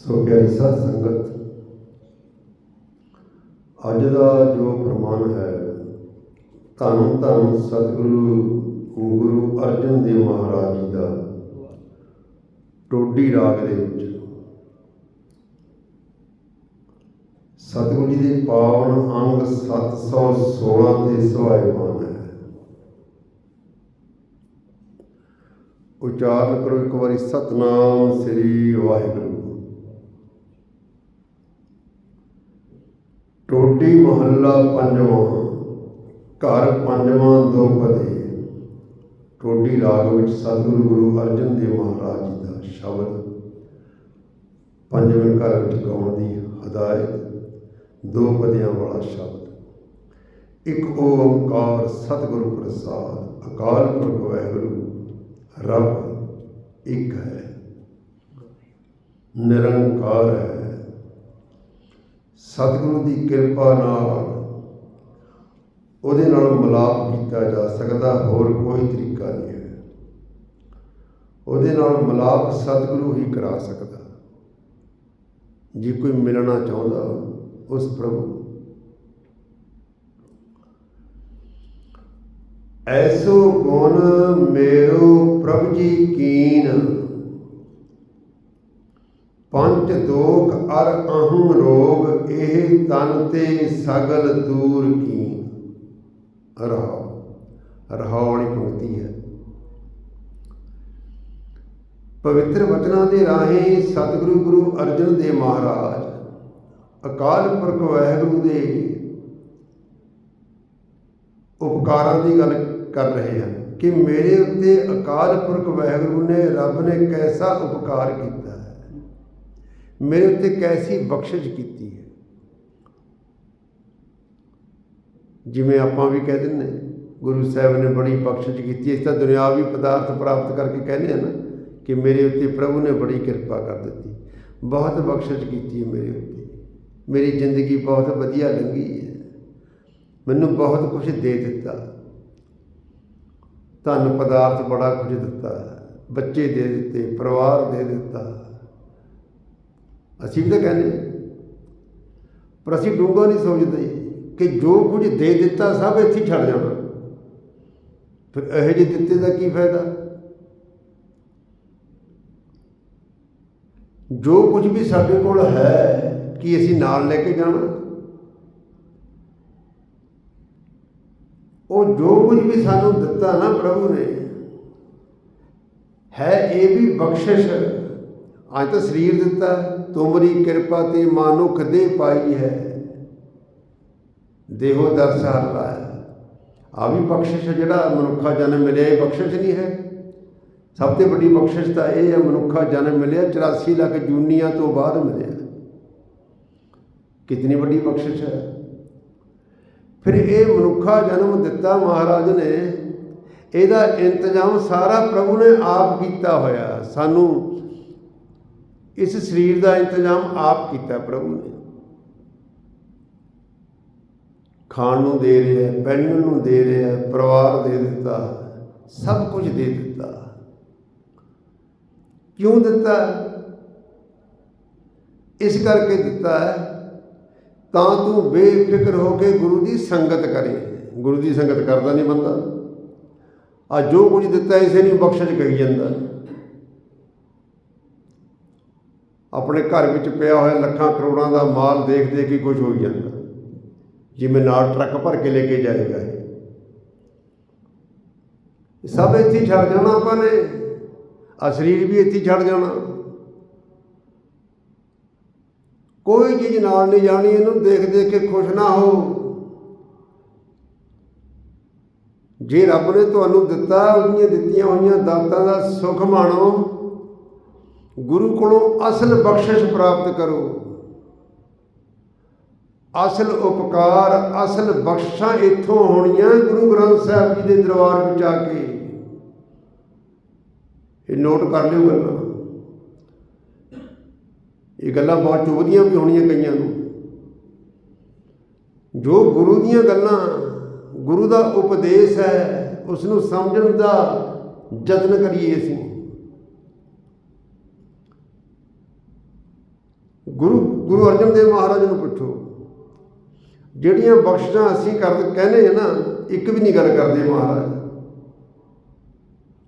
ਸੋ ਪਿਆਰੀ ਸਾਧ ਸੰਗਤ, ਅੱਜ ਦਾ ਜੋ ਫਰਮਾਨ ਹੈ, ਧੰਨ ਧੰਨ ਸਤਿਗੁਰੂ ਗੁਰੂ ਅਰਜਨ ਦੇਵ ਮਹਾਰਾਜ ਜੀ ਦਾ ਟੋਡੀ ਰਾਗ ਦੇ ਵਿੱਚ। ਸਤਿਗੁਰੂ ਜੀ ਦੇ ਪਾਵਨ ਅੰਗ 716 ਤੇ ਸੁਹਾਇਮਾਨ ਹੈ। ਉਚਾਰਨ ਕਰੋ ਇੱਕ ਵਾਰੀ ਸਤਨਾਮ ਸ੍ਰੀ ਵਾਹਿਗੁਰੂ। ਟੋਟੀ ਮਹੱਲਾ ਪੰਜਵਾਂ, ਘਰ ਪੰਜਵਾਂ ਦੋ ਪਦੇ। ਰਾਗ ਵਿੱਚ ਸਤਿਗੁਰੂ ਗੁਰੂ ਅਰਜਨ ਦੇਵ ਮਹਾਰਾਜ ਜੀ ਦਾ ਸ਼ਬਦ ਪੰਜਵੇਂ ਘਰ ਵਿੱਚ ਗਾਉਣ ਦੀ ਹਦਾਇਤ, ਦੋ ਪਦਿਆਂ ਵਾਲਾ ਸ਼ਬਦ। ਇੱਕ ਓੰਕਾਰ ਸਤਿਗੁਰੂ ਪ੍ਰਸਾਦ, ਅਕਾਲ ਪੁਰਖ ਵਾਹਿਗੁਰੂ, ਰੱਬ ਇੱਕ ਹੈ। ਨਿਰੰਕਾਰ ਹੈ। ਸਤਿਗੁਰੂ ਦੀ ਕਿਰਪਾ ਨਾਲ ਉਹਦੇ ਨਾਲ ਮਿਲਾਪ ਕੀਤਾ ਜਾ ਸਕਦਾ, ਹੋਰ ਕੋਈ ਤਰੀਕਾ ਨਹੀਂ ਹੈ। ਉਹਦੇ ਨਾਲ ਮਿਲਾਪ ਸਤਿਗੁਰੂ ਹੀ ਕਰਾ ਸਕਦਾ। ਜੇ ਕੋਈ ਮਿਲਣਾ ਚਾਹੁੰਦਾ, ਉਸ ਪ੍ਰਭੂ। ਐਸੋ ਗੁਣ ਮੇਰੋ ਪ੍ਰਭ ਜੀ ਕੀਨ। ਪੰਚ ਦੋਖ ਅਰ ਅਹੰ ਰੋਗ ਤਨ ਤੇ ਸਗਲ ਦੂਰ ਕੀ? ਰਹਾਉ। ਰਹਾਉ ਵਾਲੀ ਪੰਕਤੀ ਹੈ। ਪਵਿੱਤਰ ਵਚਨਾਂ ਦੇ ਰਾਹੀਂ ਸਤਿਗੁਰੂ ਗੁਰੂ ਅਰਜਨ ਦੇਵ ਮਹਾਰਾਜ, ਅਕਾਲ ਪੁਰਖ ਵਾਹਿਗੁਰੂ ਦੇ ਉਪਕਾਰਾਂ ਦੀ ਗੱਲ ਕਰ ਰਹੇ ਹਨ ਕਿ ਮੇਰੇ ਉੱਤੇ ਅਕਾਲ ਪੁਰਖ ਵਾਹਿਗੁਰੂ ਨੇ ਰੱਬ ਨੇ ਕੈਸਾ ਉਪਕਾਰ ਕੀਤਾ ਹੈ? ਮੇਰੇ ਉੱਤੇ ਕੈਸੀ ਬਖਸ਼ਿਸ਼ ਕੀਤੀ ਹੈ? ਜਿਵੇਂ ਆਪਾਂ ਵੀ ਕਹਿ ਦਿੰਦੇ ਗੁਰੂ ਸਾਹਿਬ ਨੇ ਬੜੀ ਬਖਸ਼ਿਸ਼ ਕੀਤੀ, ਇਸ ਤਾਂ ਦੁਨਿਆਵੀ ਪਦਾਰਥ ਪ੍ਰਾਪਤ ਕਰਕੇ ਕਹਿੰਦੇ ਹਨ ਕਿ ਮੇਰੇ ਉੱਤੇ ਪ੍ਰਭੂ ਨੇ ਬੜੀ ਕਿਰਪਾ ਕਰ ਦਿੱਤੀ। ਬਹੁਤ ਬਖਸ਼ਿਸ਼ ਕੀਤੀ ਹੈ ਮੇਰੇ ਉੱਤੇ। ਮੇਰੀ ਜ਼ਿੰਦਗੀ ਬਹੁਤ ਵਧੀਆ ਲੰਘੀ ਹੈ। ਮੈਨੂੰ ਬਹੁਤ ਕੁਝ ਦੇ ਦਿੱਤਾ। ਧਨ ਪਦਾਰਥ ਬੜਾ ਕੁਝ ਦਿੱਤਾ। ਬੱਚੇ ਦੇ ਦਿੱਤੇ, ਪਰਿਵਾਰ ਦੇ ਦਿੱਤਾ। ਅਸੀਂ ਵੀ ਤਾਂ ਕਹਿੰਦੇ ਪਰ ਅਸੀਂ ਡੂੰਘਾ ਨਹੀਂ ਸੋਚਦੇ। ਕਿ ਜੋ ਕੁਝ ਦੇ ਦਿੱਤਾ ਸਭ ਇੱਥੇ ਛੱਡ ਜਾਣਾ। ਫਿਰ ਇਹੋ ਜਿਹੇ ਦਿੱਤੇ ਦਾ ਕੀ ਫਾਇਦਾ? ਜੋ ਕੁਝ ਵੀ ਸਾਡੇ ਕੋਲ ਹੈ, ਕਿ ਅਸੀਂ ਨਾਲ ਲੈ ਕੇ ਜਾਣਾ? ਉਹ ਜੋ ਕੁਝ ਵੀ ਸਾਨੂੰ ਦਿੱਤਾ ਨਾ ਪ੍ਰਭੂ ਨੇ, ਹੈ ਇਹ ਵੀ ਬਖਸ਼ਿਸ਼। ਅੱਜ ਤਾਂ ਸਰੀਰ ਦਿੱਤਾ, ਤੁਮਰੀ ਕਿਰਪਾ ਤੇ ਮਾਨੁਖ ਦੇ ਪਾਈ ਹੈ। ਦੇਹੋ ਦਰਸ ਹਰ ਲਾਇਆ ਆ ਵੀ ਬਖਸ਼ਿਸ਼ ਜਿਹੜਾ ਮਨੁੱਖਾ ਜਨਮ ਮਿਲਿਆ, ਇਹ ਬਖਸ਼ਿਸ਼ ਨਹੀਂ ਹੈ। ਸਭ ਤੋਂ ਵੱਡੀ ਬਖਸ਼ਿਸ਼ ਤਾਂ ਇਹ ਹੈ ਮਨੁੱਖਾ ਜਨਮ ਮਿਲਿਆ 84 ਲੱਖ ਜੂਨੀਆਂ ਤੋਂ ਬਾਅਦ ਮਿਲਿਆ। ਕਿਤਨੀ ਵੱਡੀ ਬਖਸ਼ਿਸ਼ ਹੈ। ਫਿਰ ਇਹ ਮਨੁੱਖਾ ਜਨਮ ਦਿੱਤਾ ਮਹਾਰਾਜ ਨੇ, ਇਹਦਾ ਇੰਤਜ਼ਾਮ ਸਾਰਾ ਪ੍ਰਭੂ ਨੇ ਆਪ ਕੀਤਾ ਹੋਇਆ। ਸਾਨੂੰ ਇਸ ਸਰੀਰ ਦਾ ਇੰਤਜ਼ਾਮ ਆਪ ਕੀਤਾ ਪ੍ਰਭੂ ਨੇ। ਖਾਣ ਨੂੰ ਦੇ ਰਿਹਾ ਪਹਿਨਣ ਨੂੰ ਦੇ ਰਿਹਾ, ਪਰਿਵਾਰ ਦੇ ਦਿੱਤਾ, ਸਭ ਕੁਝ ਦੇ ਦਿੱਤਾ। ਕਿਉਂ ਦਿੱਤਾ? ਇਸ ਕਰਕੇ ਦਿੱਤਾ ਹੈ ਤਾਂ ਤੂੰ ਬੇਫਿਕਰ ਹੋ ਕੇ ਗੁਰੂ ਦੀ ਸੰਗਤ ਕਰੇ। ਗੁਰੂ ਦੀ ਸੰਗਤ ਕਰਦਾ ਨਹੀਂ ਬੰਦਾ। ਆ ਜੋ ਕੁਝ ਦਿੱਤਾ ਇਸੇ ਨੂੰ ਬਖਸ਼ਿਸ਼ ਕਹੀ ਜਾਂਦਾ। ਆਪਣੇ ਘਰ ਵਿੱਚ ਪਿਆ ਹੋਇਆ ਲੱਖਾਂ ਕਰੋੜਾਂ ਦਾ ਮਾਲ ਦੇਖ ਦੇਖ ਕੇ ਕੁਝ ਹੋਈ ਜਾਂਦਾ। ਜਿਵੇਂ ਨਾਲ ਟਰੱਕ ਭਰ ਕੇ ਲੈ ਕੇ ਜਾਏਗਾ ਇਹ। ਸਭ ਇੱਥੇ ਛੱਡ ਜਾਣਾ ਆਪਾਂ ਨੇ। ਆ ਸਰੀਰ ਵੀ ਇੱਥੇ ਛੱਡ ਜਾਣਾ। ਕੋਈ ਚੀਜ਼ ਨਾਲ ਨਹੀਂ ਜਾਣੀ, ਇਹਨੂੰ ਦੇਖ ਦੇਖ ਕੇ ਖੁਸ਼ ਨਾ ਹੋ। ਜੇ ਰੱਬ ਨੇ ਤੁਹਾਨੂੰ ਦਿੱਤਾ, ਉਹਦੀਆਂ ਦਿੱਤੀਆਂ ਹੋਈਆਂ ਦਾਤਾਂ ਦਾ ਸੁਖ ਮਾਣੋ। ਗੁਰੂ ਕੋਲੋਂ ਅਸਲ ਬਖਸ਼ਿਸ਼ ਪ੍ਰਾਪਤ ਕਰੋ। ਅਸਲ ਉਪਕਾਰ, ਅਸਲ ਬਖਸ਼ਾਂ ਇੱਥੋਂ ਹੋਣੀਆਂ ਗੁਰੂ ਗ੍ਰੰਥ ਸਾਹਿਬ ਜੀ ਦੇ ਦਰਬਾਰ ਵਿੱਚ ਆ ਕੇ। ਇਹ ਨੋਟ ਕਰ ਲਿਓ ਗੱਲਾਂ। ਇਹ ਗੱਲਾਂ ਬਹੁਤ ਚੁਭਦੀਆਂ ਵੀ ਹੋਣੀਆਂ ਕਈਆਂ ਨੂੰ। ਜੋ ਗੁਰੂ ਦੀਆਂ ਗੱਲਾਂ, ਗੁਰੂ ਦਾ ਉਪਦੇਸ਼ ਹੈ ਉਸ ਨੂੰ ਸਮਝਣ ਦਾ ਯਤਨ ਕਰੀਏ ਅਸੀਂ। ਗੁਰੂ ਗੁਰੂ ਅਰਜਨ ਦੇਵ ਮਹਾਰਾਜ ਨੂੰ ਪੁੱਛੋ। ਜਿਹੜੀਆਂ ਬਖਸ਼ਿਸ਼ਾਂ ਅਸੀਂ ਕਰ ਕਹਿੰਦੇ ਆ ਨਾ, ਇੱਕ ਵੀ ਨਹੀਂ ਗੱਲ ਕਰਦੇ ਮਹਾਰਾਜ।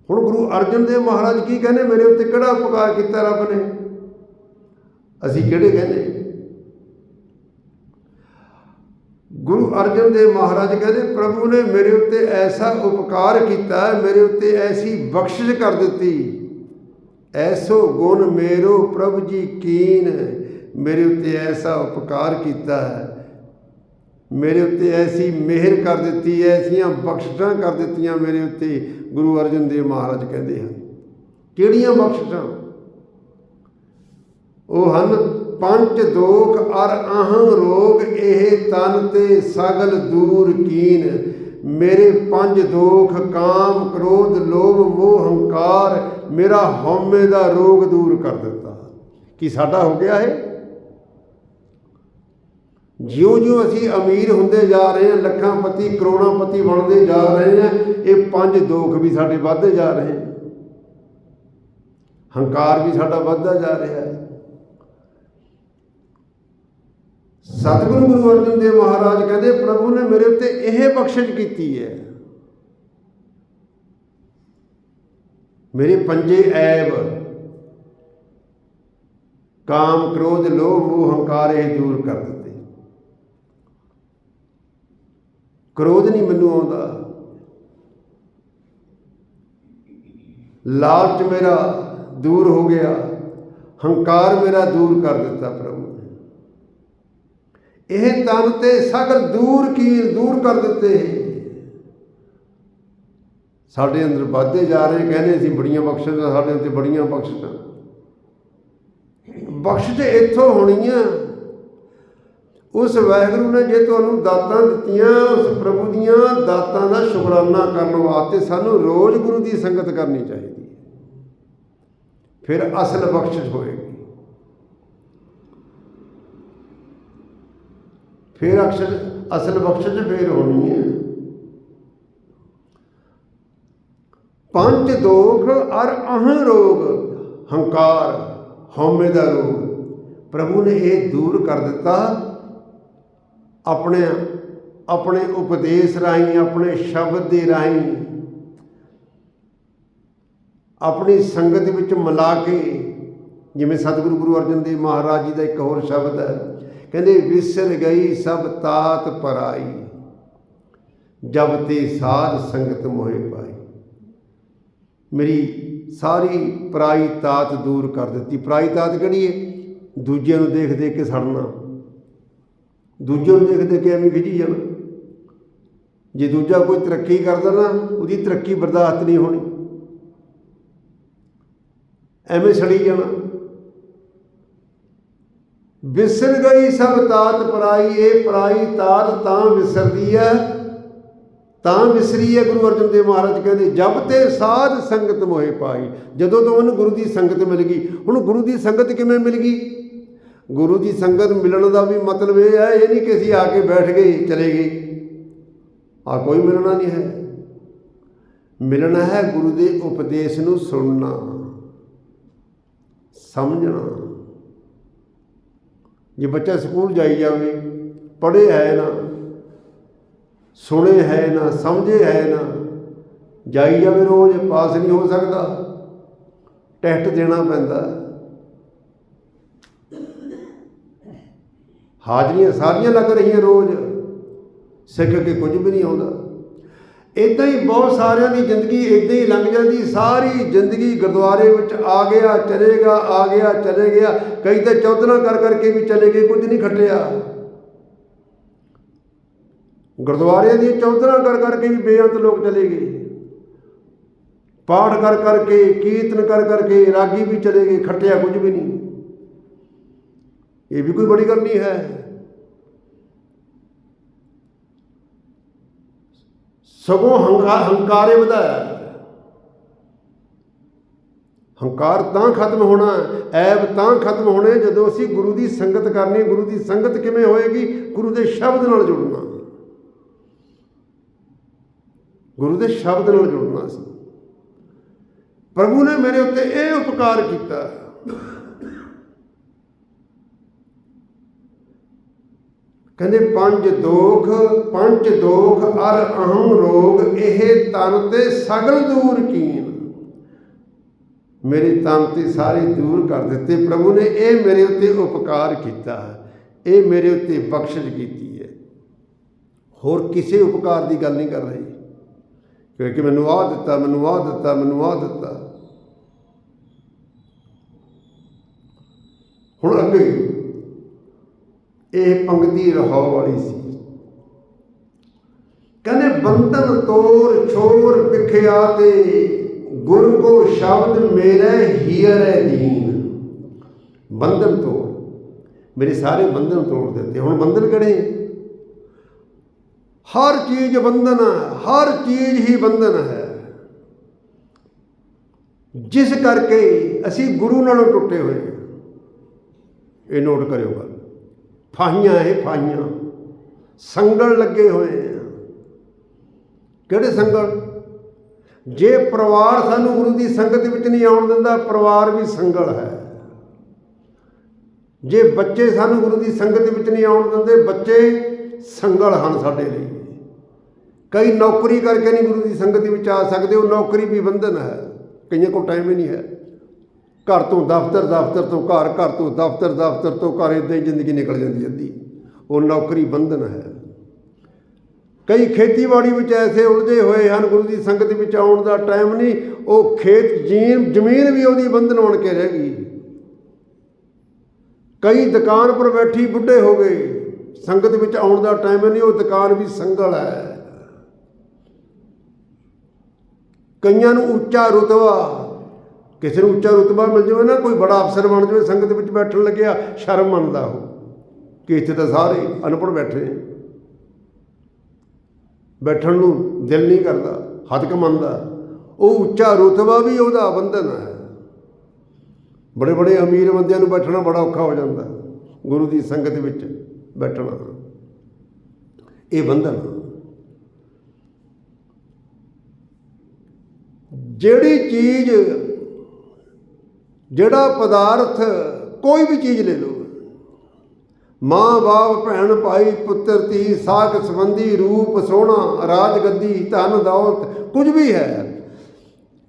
ਹੁਣ ਗੁਰੂ ਅਰਜਨ ਦੇਵ ਮਹਾਰਾਜ ਕੀ ਕਹਿੰਦੇ? ਮੇਰੇ ਉੱਤੇ ਕਿਹੜਾ ਉਪਕਾਰ ਕੀਤਾ ਰੱਬ ਨੇ? ਅਸੀਂ ਕਿਹੜੇ ਕਹਿੰਦੇ? ਗੁਰੂ ਅਰਜਨ ਦੇਵ ਮਹਾਰਾਜ ਕਹਿੰਦੇ, ਪ੍ਰਭੂ ਨੇ ਮੇਰੇ ਉੱਤੇ ਐਸਾ ਉਪਕਾਰ ਕੀਤਾ, ਮੇਰੇ ਉੱਤੇ ਐਸੀ ਬਖਸ਼ਿਸ਼ ਕਰ ਦਿੱਤੀ। ਐਸੋ ਗੁਣ ਮੇਰੋ ਪ੍ਰਭ ਜੀ ਕੀਨ ਮੇਰੇ ਉੱਤੇ ਐਸਾ ਉਪਕਾਰ ਕੀਤਾ ਹੈ। ਮੇਰੇ ਉੱਤੇ ਐਸੀ ਮਿਹਰ ਕਰ ਦਿੱਤੀ ਐਸੀਆਂ ਬਖਸ਼ਿਸ਼ਾਂ ਕਰ ਦਿੱਤੀਆਂ ਮੇਰੇ ਉੱਤੇ ਗੁਰੂ ਅਰਜਨ ਦੇਵ ਮਹਾਰਾਜ ਕਹਿੰਦੇ ਹਨ। ਕਿਹੜੀਆਂ ਬਖਸ਼ਿਸ਼ਾਂ? ਉਹ ਹਨ, ਪੰਜ ਦੋਖ ਅਰ ਅਹੰ ਰੋਗ, ਇਹ ਤਨ ਤੇ ਸਗਲ ਦੂਰ ਕੀਨ। ਮੇਰੇ ਪੰਜ ਦੋਖ, ਕਾਮ, ਕ੍ਰੋਧ, ਲੋਭ, ਮੋਹ, ਹੰਕਾਰ, ਮੇਰਾ ਹਉਮੈ ਦਾ ਰੋਗ ਦੂਰ ਕਰ ਦਿੱਤਾ। ਕੀ ਸਾਡਾ ਹੋ ਗਿਆ ਹੈ ਜਿਉਂ-ਜਿਉਂ ਅਸੀਂ ਅਮੀਰ ਹੁੰਦੇ ਜਾ ਰਹੇ ਹਾਂ ਲੱਖਾਂ ਪਤੀ ਕਰੋੜਾਂ ਪਤੀ ਬਣਦੇ ਜਾ ਰਹੇ ਹਾਂ, ਇਹ ਪੰਜ ਦੋਖ ਵੀ ਸਾਡੇ ਵੱਧਦੇ ਜਾ ਰਹੇ ਹਨ ਹੰਕਾਰ ਵੀ ਸਾਡਾ ਵੱਧਦਾ ਜਾ ਰਿਹਾ ਹੈ। ਸਤਿਗੁਰੂ ਗੁਰੂ ਅਰਜਨ ਦੇਵ ਮਹਾਰਾਜ ਕਹਿੰਦੇ, ਪ੍ਰਭੂ ਨੇ ਮੇਰੇ ਉੱਤੇ ਇਹ ਬਖਸ਼ਿਸ਼ ਕੀਤੀ ਹੈ। ਮੇਰੇ ਪੰਜੇ ਐਬ, ਕਾਮ, ਕ੍ਰੋਧ, ਲੋਭ, ਮੋਹ, ਹੰਕਾਰ ਇਹ ਦੂਰ ਕਰ ਦਿੱਤੇ। ਕ੍ਰੋਧ ਨਹੀਂ ਮੈਨੂੰ ਆਉਂਦਾ। ਲਾਲਚ ਮੇਰਾ ਦੂਰ ਹੋ ਗਿਆ। ਹੰਕਾਰ ਮੇਰਾ ਦੂਰ ਕਰ ਦਿੱਤਾ ਪ੍ਰਭੂ ਨੇ। ਇਹ ਤਨ ਤੇ ਸਗਲ ਦੂਰ ਕੀ, ਦੂਰ ਕਰ ਦਿੱਤੇ। ਸਾਡੇ ਅੰਦਰ ਵੱਧਦੇ ਜਾ ਰਹੇ ਕਹਿੰਦੇ ਅਸੀਂ ਬੜੀਆਂ ਬਖਸ਼ਿਸ਼ਾਂ ਸਾਡੇ ਉੱਤੇ ਬੜੀਆਂ ਬਖਸ਼ਿਸ਼ਾਂ ਬਖਸ਼ਿਸ਼ ਇੱਥੋਂ ਹੋਣੀਆਂ। ਉਸ ਵਾਹਿਗੁਰੂ ਨੇ ਜੇ ਤੁਹਾਨੂੰ ਦਾਤਾਂ ਦਿੱਤੀਆਂ, ਉਸ ਪ੍ਰਭੂ ਦੀਆਂ ਦਾਤਾਂ ਦਾ ਸ਼ੁਕਰਾਨਾ ਕਰਨ ਵਾਸਤੇ ਸਾਨੂੰ ਰੋਜ਼ ਗੁਰੂ ਦੀ ਸੰਗਤ ਕਰਨੀ ਚਾਹੀਦੀ ਹੈ। ਫਿਰ ਅਸਲ ਬਖਸ਼ਿਸ਼ ਹੋਏਗੀ। ਫਿਰ ਅਕਸਰ ਅਸਲ ਬਖਸ਼ਿਸ਼ ਫੇਰ ਹੋਣੀ ਹੈ। ਪੰਜ ਦੋਖ ਅਰ ਅਹ ਰੋਗ, ਹੰਕਾਰ ਹਉਮੈ ਦਾ ਰੋਗ। ਪ੍ਰਭੂ ਨੇ ਇਹ ਦੂਰ ਕਰ ਦਿੱਤਾ। ਆਪਣੇ ਆਪਣੇ ਉਪਦੇਸ਼ ਰਾਹੀਂ, ਆਪਣੇ ਸ਼ਬਦ ਦੇ ਰਾਹੀਂ, ਆਪਣੀ ਸੰਗਤ ਵਿੱਚ ਮਿਲਾ ਕੇ, ਜਿਵੇਂ ਸਤਿਗੁਰੂ ਗੁਰੂ ਅਰਜਨ ਦੇਵ ਮਹਾਰਾਜ ਜੀ ਦਾ ਇੱਕ ਹੋਰ ਸ਼ਬਦ ਹੈ, ਕਹਿੰਦੇ, ਵਿਸਰ ਗਈ ਸਭ ਤਾਤ ਪਰਾਈ, ਜਬ ਤੇ ਸਾਧ ਸੰਗਤ ਮੋਹਿ ਪਾਈ। ਮੇਰੀ ਸਾਰੀ ਪਰਾਈ ਤਾਤ ਦੂਰ ਕਰ ਦਿੱਤੀ। ਪਰਾਈ ਤਾਤ ਕਿਹੜੀ ਹੈ? ਦੂਜਿਆਂ ਨੂੰ ਦੇਖ ਦੇਖ ਕੇ ਸੜਨਾ। ਦੂਜਿਆਂ ਨੂੰ ਦੇਖਦੇ ਕਿ ਐਵੇਂ ਖਿਜੀ ਜਾਣਾ ਜੇ ਦੂਜਾ ਕੋਈ ਤਰੱਕੀ ਕਰਦਾ ਨਾ, ਉਹਦੀ ਤਰੱਕੀ ਬਰਦਾਸ਼ਤ ਨਹੀਂ ਹੋਣੀ। ਐਵੇਂ ਸੜੀ ਜਾਣਾ। ਵਿਸਰ ਗਈ ਸਭ ਤਾਤ ਪਰਾਈ, ਇਹ ਪਰਾਈ ਤਾਤ ਤਾਂ ਵਿਸਰਦੀ ਹੈ ਤਾਂ ਵਿਸਰੀ ਹੈ ਗੁਰੂ ਅਰਜਨ ਦੇਵ ਮਹਾਰਾਜ ਕਹਿੰਦੇ, ਜਬ ਤੇ ਸਾਧ ਸੰਗਤ ਮੋਹਿ ਪਾਈ, ਜਦੋਂ ਤੋਂ ਉਹਨੂੰ ਗੁਰੂ ਦੀ ਸੰਗਤ ਮਿਲ ਗਈ। ਹੁਣ ਗੁਰੂ ਦੀ ਸੰਗਤ ਕਿਵੇਂ ਮਿਲ ਗਈ? ਗੁਰੂ ਦੀ ਸੰਗਤ ਮਿਲਣ ਦਾ ਵੀ ਮਤਲਬ ਇਹ ਹੈ, ਇਹ ਨਹੀਂ ਕਿ ਅਸੀਂ ਆ ਕੇ ਬੈਠ ਗਏ ਚਲੇ ਗਏ। ਆ ਕੋਈ ਮਿਲਣਾ ਨਹੀਂ ਹੈ। ਮਿਲਣਾ ਹੈ ਗੁਰੂ ਦੇ ਉਪਦੇਸ਼ ਨੂੰ ਸੁਣਨਾ, ਸਮਝਣਾ। ਜੇ ਬੱਚਾ ਸਕੂਲ ਜਾਈ ਜਾਵੇ, ਪੜ੍ਹੇ ਹੈ ਨਾ, ਸੁਣੇ ਹੈ ਨਾ, ਸਮਝੇ ਹੈ ਨਾ, ਜਾਈ ਜਾਵੇ ਰੋਜ਼, ਪਾਸ ਨਹੀਂ ਹੋ ਸਕਦਾ। ਟੈਸਟ ਦੇਣਾ ਪੈਂਦਾ। ਹਾਜ਼ਰੀਆਂ ਸਾਰੀਆਂ ਲੱਗ ਰਹੀਆਂ ਰੋਜ਼। ਸਿੱਖ ਕੇ ਕੁਝ ਵੀ ਨਹੀਂ ਆਉਂਦਾ। ਇਦਾਂ ਹੀ ਬਹੁਤ ਸਾਰਿਆਂ ਦੀ ਜ਼ਿੰਦਗੀ ਇਦਾਂ ਹੀ ਲੰਘ ਜਾਂਦੀ। ਸਾਰੀ ਜ਼ਿੰਦਗੀ ਗੁਰਦੁਆਰੇ ਵਿੱਚ ਆ ਗਿਆ ਚਲੇਗਾ ਆ ਗਿਆ, ਚਲੇ ਗਿਆ। ਕਈ ਤਾਂ ਚੌਧਰਾ ਕਰ ਕਰਕੇ ਵੀ ਚਲੇ ਗਏ, ਕੁਝ ਨਹੀਂ ਖੱਟਿਆ। ਗੁਰਦੁਆਰੇ ਦੀ ਚੌਧਰਾ ਕਰ ਕਰਕੇ ਵੀ ਬੇਅੰਤ ਲੋਕ ਚਲੇ ਗਏ। ਪਾਠ ਕਰ ਕਰਕੇ, ਕੀਰਤਨ ਕਰ ਕਰਕੇ ਰਾਗੀ ਵੀ ਚਲੇ ਗਏ, ਖੱਟਿਆ ਕੁਝ ਵੀ ਨਹੀਂ। ਇਹ ਵੀ ਕੋਈ ਬੜੀ ਗੱਲ ਨਹੀਂ ਹੈ। ਸਗੋਂ ਹੰਕਾਰ ਹੰਕਾਰੇ ਵਧਾਇਆ ਹੰਕਾਰ ਤਾਂ ਖਤਮ ਹੋਣਾ ਐਬ ਤਾਂ ਖਤਮ ਹੋਣੇ ਜਦੋਂ ਅਸੀਂ ਗੁਰੂ ਦੀ ਸੰਗਤ ਕਰਨੀ ਗੁਰੂ ਦੀ ਸੰਗਤ ਕਿਵੇਂ ਹੋਏਗੀ? ਗੁਰੂ ਦੇ ਸ਼ਬਦ ਨਾਲ ਜੁੜਨਾ। ਗੁਰੂ ਦੇ ਸ਼ਬਦ ਨਾਲ ਜੁੜਨਾ ਸੀ ਪ੍ਰਭੂ ਨੇ ਮੇਰੇ ਉੱਤੇ ਇਹ ਉਪਕਾਰ ਕੀਤਾ ਕਹਿੰਦੇ ਪੰਜ ਦੋਖ ਪੰਜ ਦੋਖ, ਅਰ ਅਹੰ ਰੋਗ, ਇਹ ਤਨ ਤੇ ਸਗਲ ਦੂਰ ਕੀਨ। ਮੇਰੇ ਤਨ ਤੇ ਸਾਰੇ ਦੂਰ ਕਰ ਦਿੱਤੇ ਪ੍ਰਭੂ ਨੇ, ਇਹ ਮੇਰੇ ਉੱਤੇ ਉਪਕਾਰ ਕੀਤਾ ਇਹ ਮੇਰੇ ਉੱਤੇ ਬਖਸ਼ਿਸ਼ ਕੀਤੀ ਹੈ। ਹੋਰ ਕਿਸੇ ਉਪਕਾਰ ਦੀ ਗੱਲ ਨਹੀਂ ਕਰ ਰਹੀ। ਕਿਉਂਕਿ ਮੈਨੂੰ ਆਹ ਦਿੱਤਾ, ਮੈਨੂੰ ਆਹ ਦਿੱਤਾ, ਮੈਨੂੰ ਆਹ ਦਿੱਤਾ। ਹੁਣ ਅੱਗੇ ਇਹ ਪੰਕਤੀ ਰਹਾਉ ਵਾਲੀ ਸੀ। ਕਹਿੰਦੇ, ਬੰਧਨ ਤੋਰ ਛੋਰ ਵਿਖਿਆ ਤੇ ਗੁਰ ਕੋ ਸ਼ਬਦ ਮੇਰੇ ਹੀਰੇ ਦੀਨ। ਬੰਧਨ ਤੋੜ ਮੇਰੇ ਸਾਰੇ ਬੰਧਨ ਤੋੜ ਦਿੱਤੇ। ਹੁਣ ਬੰਧਨ ਕਿਹੜੇ? ਹਰ ਚੀਜ਼ ਬੰਧਨ ਹੈ, ਹਰ ਚੀਜ਼ ਹੀ ਬੰਧਨ ਹੈ। ਜਿਸ ਕਰਕੇ ਅਸੀਂ ਗੁਰੂ ਨਾਲੋਂ ਟੁੱਟੇ ਹੋਏ ਇਹ ਨੋਟ ਕਰਿਓ ਫਾਹੀਆਂ ਇਹ ਫਾਹੀਆਂ ਸੰਗਲ ਲੱਗੇ ਹੋਏ ਆ। ਕਿਹੜੇ ਸੰਗਲ? ਜੇ ਪਰਿਵਾਰ ਸਾਨੂੰ ਗੁਰੂ ਦੀ ਸੰਗਤ ਵਿੱਚ ਨਹੀਂ ਆਉਣ ਦਿੰਦਾ, ਪਰਿਵਾਰ ਵੀ ਸੰਗਲ ਹੈ। ਜੇ ਬੱਚੇ ਸਾਨੂੰ ਗੁਰੂ ਦੀ ਸੰਗਤ ਵਿੱਚ ਨਹੀਂ ਆਉਣ ਦਿੰਦੇ, ਬੱਚੇ ਸੰਗਲ ਹਨ ਸਾਡੇ ਲਈ। ਕਈ ਨੌਕਰੀ ਕਰਕੇ ਨਹੀਂ ਗੁਰੂ ਦੀ ਸੰਗਤ ਵਿੱਚ ਆ ਸਕਦੇ, ਉਹ ਨੌਕਰੀ ਵੀ ਬੰਧਨ ਹੈ। ਕਈਆਂ ਕੋਲ ਟਾਈਮ ਹੀ ਨਹੀਂ ਹੈ। ਘਰ ਤੋਂ ਦਫ਼ਤਰ ਦਫ਼ਤਰ ਤੋਂ ਘਰ ਘਰ ਤੋਂ ਦਫ਼ਤਰ ਦਫ਼ਤਰ ਤੋਂ ਘਰ ਇਦਾਂ ਹੀ ਜ਼ਿੰਦਗੀ ਨਿਕਲ ਜਾਂਦੀ ਅੱਧੀ। ਉਹ ਨੌਕਰੀ ਬੰਧਨ ਹੈ। ਕਈ ਖੇਤੀਬਾੜੀ ਵਿੱਚ ਐਸੇ ਉਲਝੇ ਹੋਏ ਹਨ, ਗੁਰੂ ਦੀ ਸੰਗਤ ਵਿੱਚ ਆਉਣ ਦਾ ਟਾਈਮ ਨਹੀਂ, ਉਹ ਖੇਤ, ਜੀਨ, ਜ਼ਮੀਨ ਵੀ ਉਹਦੀ ਬੰਧਨ ਬਣ ਕੇ ਰਹਿ ਗਈ। ਕਈ ਦੁਕਾਨ ਪਰ ਬੈਠੀ ਬੁੱਢੇ ਹੋ ਗਏ। ਸੰਗਤ ਵਿੱਚ ਆਉਣ ਦਾ ਟਾਈਮ ਨਹੀਂ, ਉਹ ਦੁਕਾਨ ਵੀ ਸੰਗਲ ਹੈ। ਕਈਆਂ ਨੂੰ ਉੱਚਾ ਰੁਤਬਾ ਕਿਸੇ ਨੂੰ ਉੱਚਾ ਰੁਤਬਾ ਮਿਲ ਜਾਵੇ ਨਾ, ਕੋਈ ਬੜਾ ਅਫਸਰ ਬਣ ਜਾਵੇ, ਸੰਗਤ ਵਿੱਚ ਬੈਠਣ ਲੱਗਿਆ, ਸ਼ਰਮ ਮੰਨਦਾ ਉਹ। ਕਿ ਇੱਥੇ ਤਾਂ ਸਾਰੇ ਅਨਪੜ੍ਹ ਬੈਠੇ ਬੈਠਣ ਨੂੰ ਦਿਲ ਨਹੀਂ ਕਰਦਾ, ਹੱਥ ਮੰਨਦਾ ਉਹ ਉੱਚਾ ਰੁਤਬਾ ਵੀ ਉਹਦਾ ਬੰਧਨ ਹੈ। ਬੜੇ ਬੜੇ ਅਮੀਰ ਬੰਦਿਆਂ ਨੂੰ ਬੈਠਣਾ ਬੜਾ ਔਖਾ ਹੋ ਜਾਂਦਾ, ਗੁਰੂ ਦੀ ਸੰਗਤ ਵਿੱਚ ਬੈਠਣਾ। ਇਹ ਬੰਧਨ ਜਿਹੜੀ ਚੀਜ਼ ਜਿਹੜਾ ਪਦਾਰਥ ਕੋਈ ਵੀ ਚੀਜ਼ ਲੈ ਲਓ। ਮਾਂ ਬਾਪ, ਭੈਣ ਭਾਈ, ਪੁੱਤਰ, ਧੀ, ਸਾਖ ਸੰਬੰਧੀ, ਰੂਪ, ਸੋਹਣਾ, ਰਾਜ ਗੱਦੀ, ਧਨ, ਦੌਲਤ, ਕੁਝ ਵੀ ਹੈ।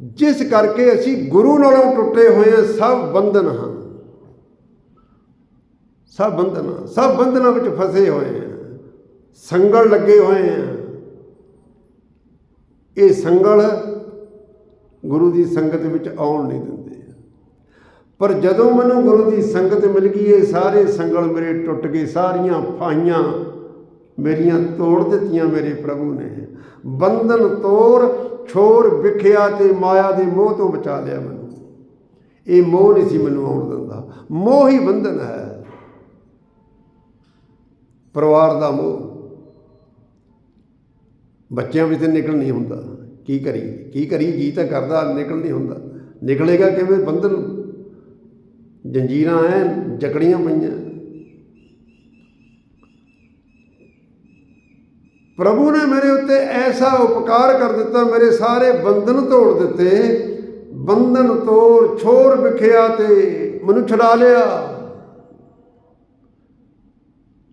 ਜਿਸ ਕਰਕੇ ਅਸੀਂ ਗੁਰੂ ਨਾਲੋਂ ਟੁੱਟੇ ਹੋਏ ਹਾਂ, ਸਭ ਬੰਧਨ ਹਨ। ਸਭ ਬੰਧਨ ਸਭ ਬੰਧਨਾਂ ਵਿੱਚ ਫਸੇ ਹੋਏ ਹਾਂ। ਸੰਗਲ ਲੱਗੇ ਹੋਏ ਹਾਂ। ਇਹ ਸੰਗਲ ਗੁਰੂ ਦੀ ਸੰਗਤ ਵਿੱਚ ਆਉਣ ਨਹੀਂ ਦਿੰਦੇ। ਪਰ ਜਦੋਂ ਮੈਨੂੰ ਗੁਰੂ ਦੀ ਸੰਗਤ ਮਿਲ ਗਈ, ਇਹ ਸਾਰੇ ਸੰਗਲ ਮੇਰੇ ਟੁੱਟ ਗਏ, ਸਾਰੀਆਂ ਫਾਈਆਂ ਮੇਰੀਆਂ ਤੋੜ ਦਿੱਤੀਆਂ ਮੇਰੇ ਪ੍ਰਭੂ ਨੇ। ਬੰਧਨ ਤੋੜ, ਛੋਰ ਵਿਖਿਆ ਤੇ ਮਾਇਆ ਦੇ ਮੋਹ ਤੋਂ ਬਚਾ ਲਿਆ ਮੈਨੂੰ। ਇਹ ਮੋਹ ਨਹੀਂ ਸੀ ਮੈਨੂੰ ਆਉਣ ਦਿੰਦਾ। ਮੋਹ ਹੀ ਬੰਧਨ ਹੈ। ਪਰਿਵਾਰ ਦਾ ਮੋਹ। ਬੱਚਿਆਂ ਵਿੱਚ ਨਿਕਲ ਨਹੀਂ ਹੁੰਦਾ। ਕੀ ਕਰੀਏ? ਕੀ ਕਰੀਏ? ਜੀ ਤਾਂ ਕਰਦਾ, ਨਿਕਲ ਨਹੀਂ ਹੁੰਦਾ। ਨਿਕਲੇਗਾ ਕਿਵੇਂ? ਬੰਧਨ ਜੰਜੀਰਾਂ ਐ, ਜਕੜੀਆਂ ਪਈਆਂ। ਪ੍ਰਭੂ ਨੇ ਮੇਰੇ ਉੱਤੇ ਐਸਾ ਉਪਕਾਰ ਕਰ ਦਿੱਤਾ, ਮੇਰੇ ਸਾਰੇ ਬੰਧਨ ਤੋੜ ਦਿੱਤੇ। ਬੰਧਨ ਤੋੜ, ਛੋਰ ਵਿਖਿਆ ਤੇ ਮੈਨੂੰ ਛੁਡਾ ਲਿਆ।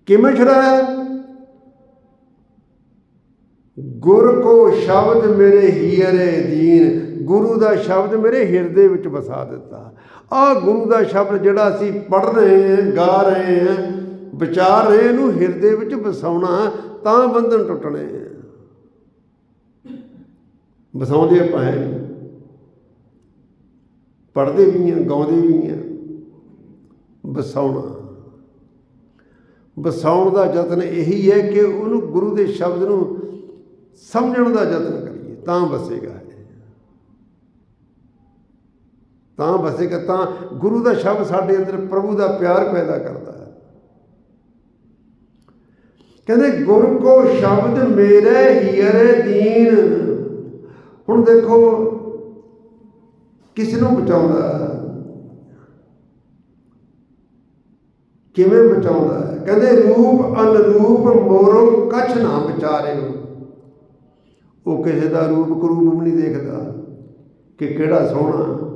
ਕਿਵੇਂ ਛੁਡਾਇਆ? ਗੁਰ ਕੋ ਸ਼ਬਦ ਮੇਰੇ ਹੀਰੇ ਦੀਨ ਗੁਰੂ ਦਾ ਸ਼ਬਦ ਮੇਰੇ ਹਿਰਦੇ ਵਿੱਚ ਵਸਾ ਦਿੱਤਾ। ਆ ਗੁਰੂ ਦਾ ਸ਼ਬਦ ਜਿਹੜਾ ਅਸੀਂ ਪੜ ਰਹੇ ਹਾਂ, ਗਾ ਰਹੇ ਹਾਂ, ਵਿਚਾਰ ਰਹੇ ਇਹਨੂੰ ਹਿਰਦੇ ਵਿੱਚ ਵਸਾਉਣਾ ਤਾਂ ਬੰਧਨ ਟੁੱਟਣੇ ਵਸਾਉਂਦੇ ਆਪਾਂ ਹੈ ਪੜਦੇ ਵੀ ਹਾਂ, ਗਾਉਂਦੇ ਵੀ ਹਾਂ। ਵਸਾਉਣਾ। ਵਸਾਉਣ ਦਾ ਯਤਨ ਇਹੀ ਹੈ ਕਿ ਉਹਨੂੰ ਗੁਰੂ ਦੇ ਸ਼ਬਦ ਨੂੰ ਸਮਝਣ ਦਾ ਯਤਨ ਕਰੀਏ, ਤਾਂ ਵਸੇਗਾ। ਤਾਂ ਵਸੇਗਾ ਤਾਂ ਗੁਰੂ ਦਾ ਸ਼ਬਦ ਸਾਡੇ ਅੰਦਰ ਪ੍ਰਭੂ ਦਾ ਪਿਆਰ ਪੈਦਾ ਕਰਦਾ ਹੈ। ਕਹਿੰਦੇ, ਗੁਰ ਕੋ ਸ਼ਬਦ ਮੇਰੇ ਹੀਰੇ ਦੀਨ। ਹੁਣ ਦੇਖੋ, ਕਿਸ ਨੂੰ ਬਚਾਉਂਦਾ ਕਿਵੇਂ ਬਚਾਉਂਦਾ ਹੈ? ਕਹਿੰਦੇ, ਰੂਪ ਅਨਰੂਪ ਮੋਰੋ ਕਛ ਨਾ ਵਿਚਾਰਿਓ। ਉਹ ਕਿਸੇ ਦਾ ਰੂਪ ਕਰੂਪ ਵੀ ਨਹੀਂ ਦੇਖਦਾ ਕਿ ਕਿਹੜਾ ਸੋਹਣਾ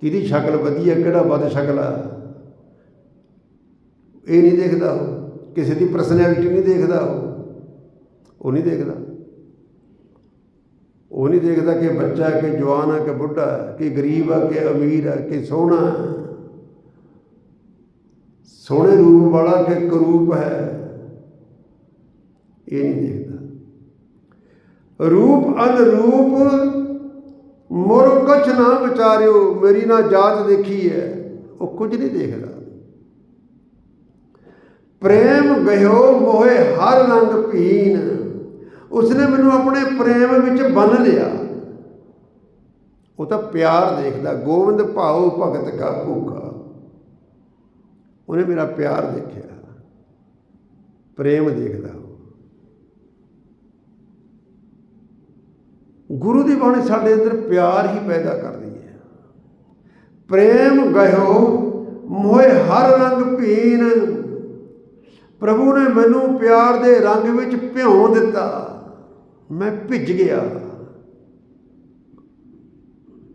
ਕਿਹਦੀ ਸ਼ਕਲ ਵਧੀਆ, ਕਿਹੜਾ ਵੱਧ ਸ਼ਕਲ ਆ? ਇਹ ਨਹੀਂ ਦੇਖਦਾ ਉਹ। ਕਿਸੇ ਦੀ ਪਰਸਨੈਲਿਟੀ ਨਹੀਂ ਦੇਖਦਾ ਉਹ। ਉਹ ਨਹੀਂ ਦੇਖਦਾ। ਉਹ ਨਹੀਂ ਦੇਖਦਾ ਕਿ ਬੱਚਾ ਕਿ ਜਵਾਨ ਹੈ ਕਿ ਬੁੱਢਾ ਕਿ ਗਰੀਬ ਆ, ਕਿ ਅਮੀਰ ਆ, ਕਿ ਸੋਹਣਾ ਸੋਹਣੇ ਰੂਪ ਵਾਲਾ ਕਿ ਕਰੂਪ ਹੈ? ਇਹ ਨਹੀਂ ਦੇਖਦਾ। ਰੂਪ ਅਨਰੂਪ ਮੋਰ ਕੁਛ ਨਾ ਵਿਚਾਰਿਓ, ਮੇਰੀ ਨਾ ਜਾਤ ਦੇਖੀ ਹੈ ਉਹ ਕੁਝ ਨਹੀਂ ਦੇਖਦਾ। ਪ੍ਰੇਮ ਗਇਓ ਮੋਹੇ ਹਰ ਰੰਗ ਭੀਨ। ਉਸਨੇ ਮੈਨੂੰ ਆਪਣੇ ਪ੍ਰੇਮ ਵਿੱਚ ਬੰਨ ਲਿਆ। ਉਹ ਤਾਂ ਪਿਆਰ ਦੇਖਦਾ ਗੋਬਿੰਦ ਭਾਉ ਭਗਤ ਕਾ ਭੂਖਾ। ਉਹਨੇ ਮੇਰਾ ਪਿਆਰ ਦੇਖਿਆ। ਪ੍ਰੇਮ ਦੇਖਦਾ ਉਹ ਗੁਰੂ ਦੀ ਬਾਣੀ ਸਾਡੇ ਅੰਦਰ ਪਿਆਰ ਹੀ ਪੈਦਾ ਕਰਦੀ ਹੈ। ਪ੍ਰੇਮ ਗਇਓ ਮੋਏ ਹਰ ਰੰਗ ਭੀਨ। ਪ੍ਰਭੂ ਨੇ ਮੈਨੂੰ ਪਿਆਰ ਦੇ ਰੰਗ ਵਿੱਚ ਭਿਉਂ ਦਿੱਤਾ। ਮੈਂ ਭਿੱਜ ਗਿਆ।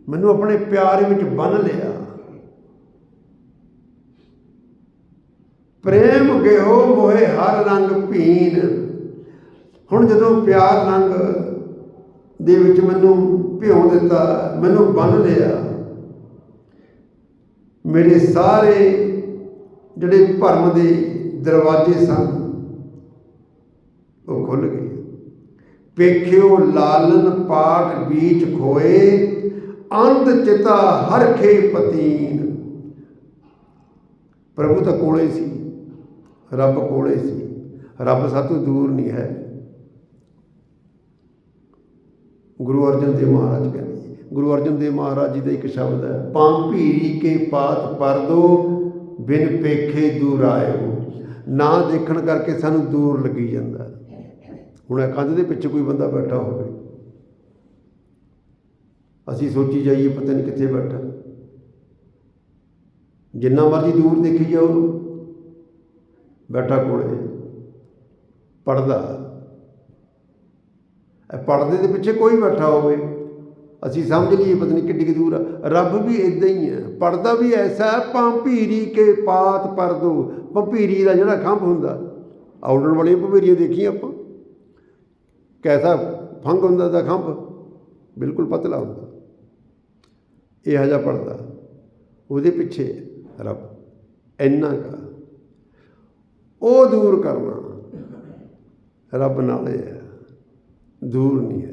ਮੈਨੂੰ ਆਪਣੇ ਪਿਆਰ ਵਿੱਚ ਬੰਨ ਲਿਆ। ਪ੍ਰੇਮ ਗਿਓ ਮੋਏ ਹਰ ਰੰਗ ਭੀਨ। ਹੁਣ ਜਦੋਂ ਪਿਆਰ ਰੰਗ ਦੇ ਵਿੱਚ ਮੈਨੂੰ ਭਿਉਂ ਦਿੱਤਾ, ਮੈਨੂੰ ਬੰਨ ਲਿਆ। ਮੇਰੇ ਸਾਰੇ ਜਿਹੜੇ ਭਰਮ ਦੇ ਦਰਵਾਜ਼ੇ ਸਨ, ਉਹ ਖੁੱਲ ਗਏ। ਪੇਖਿਓ ਲਾਲਨ ਪਾਟ ਬੀਚ ਖੋਏ, ਅੰਧ ਚਿਤਾ ਹਰਖੇ ਪਤੀਨ। ਪ੍ਰਭੂ ਤਾਂ ਕੋਲੇ ਸੀ, ਰੱਬ ਕੋਲੇ ਸੀ। ਰੱਬ ਸਾਤੋਂ ਦੂਰ ਨਹੀਂ ਹੈ। ਗੁਰੂ ਅਰਜਨ ਦੇਵ ਮਹਾਰਾਜ ਕਹਿੰਦੇ ਗੁਰੂ ਅਰਜਨ ਦੇਵ ਮਹਾਰਾਜ ਜੀ ਦਾ ਇੱਕ ਸ਼ਬਦ ਹੈ ਪਾਂ ਭੀਰੀ ਕੇ ਪਾਤ ਪਰਦੋ ਬਿਨ ਪੇਖੇ ਦੂਰ ਆਇਓ। ਨਾ ਦੇਖਣ ਕਰਕੇ ਸਾਨੂੰ ਦੂਰ ਲੱਗੀ ਜਾਂਦਾ ਹੁਣ ਇਹ ਕੰਧ ਦੇ ਪਿੱਛੇ ਕੋਈ ਬੰਦਾ ਬੈਠਾ ਹੋਵੇ। ਅਸੀਂ ਸੋਚੀ ਜਾਈਏ ਪਤਾ ਨਹੀਂ ਕਿੱਥੇ ਬੈਠਾ। ਜਿੰਨਾ ਮਰਜ਼ੀ ਦੂਰ ਦੇਖੀ ਜਾਓ। ਬੈਠਾ ਕੋਲੇ। ਪੜਦਾ। ਪਰਦੇ ਦੇ ਪਿੱਛੇ ਕੋਈ ਬੈਠਾ ਹੋਵੇ। ਅਸੀਂ ਸਮਝ ਲਈਏ ਪਤਾ ਨਹੀਂ ਕਿੱਡੀ ਕੁ ਦੂਰ ਆ। ਰੱਬ ਵੀ ਇਦਾਂ ਹੀ ਹੈ ਪਰਦਾ ਵੀ ਐਸਾ ਹੈ ਪੰਪੀਰੀ ਕੇ ਪਾਤ ਪਰਦੋ ਪੰਪੀਰੀ ਦਾ ਜਿਹੜਾ ਖੰਭ ਹੁੰਦਾ। ਆਉਣ ਵਾਲੀਆਂ ਪੰਪੀਰੀਆਂ ਦੇਖੀਆਂ ਆਪਾਂ। ਕੈਸਾ ਫੰਗ ਹੁੰਦਾ ਦਾ ਖੰਭ? ਬਿਲਕੁਲ ਪਤਲਾ ਹੁੰਦਾ। ਇਹ ਹਜਾ ਪੜਦਾ ਉਹਦੇ ਪਿੱਛੇ ਰੱਬ ਇੰਨਾ ਕਾ ਉਹ ਦੂਰ ਕਰਨਾ ਰੱਬ ਨਾਲੇ ਹੈ ਦੂਰ ਨਹੀਂ ਹੈ।